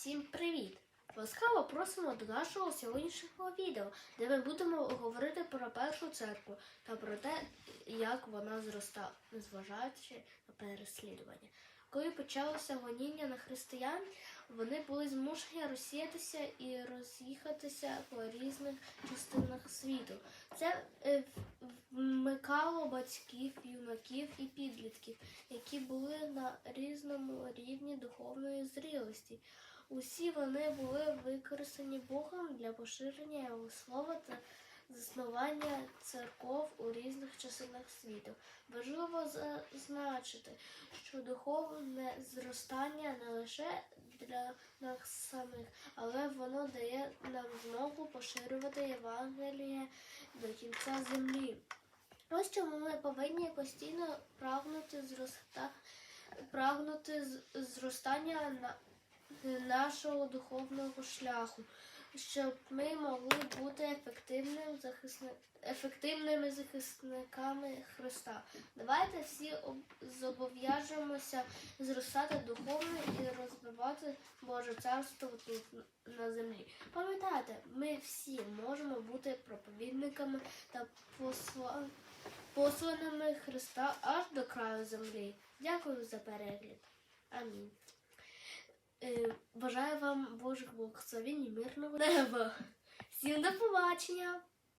Всім привіт! Ласкаво просимо до нашого сьогоднішнього відео, де ми будемо говорити про першу церкву та про те, як вона зростала, незважаючи на переслідування. Коли почалося гоніння на християн, вони були змушені розсіятися і роз'їхатися по різних частинах світу. Це е, вмикало батьків, юнаків і підлітків, які були на різному рівні духовної зрілості. Усі вони були використані Богом для поширення його слова та заснування церков у різних частинах світу. Важливо зазначити, що духовне зростання не лише для нас самих, але воно дає нам змогу поширювати Євангеліє до кінця землі. Ось чому ми повинні постійно прагнути зроста, прагнути зростання на, нашого духовного шляху, щоб ми могли бути ефективним захисни, ефективними захисниками Христа. Давайте всі об- зобов'яжемося зростати духовно і розвивати Боже царство тут на землі. Пам'ятайте, ми всі можемо бути проповідниками та посла... посланими Христа аж до краю землі. Дякую за перегляд. Амінь. Е, Бажаю вам Божих благословень і мирного неба. Всім до побачення!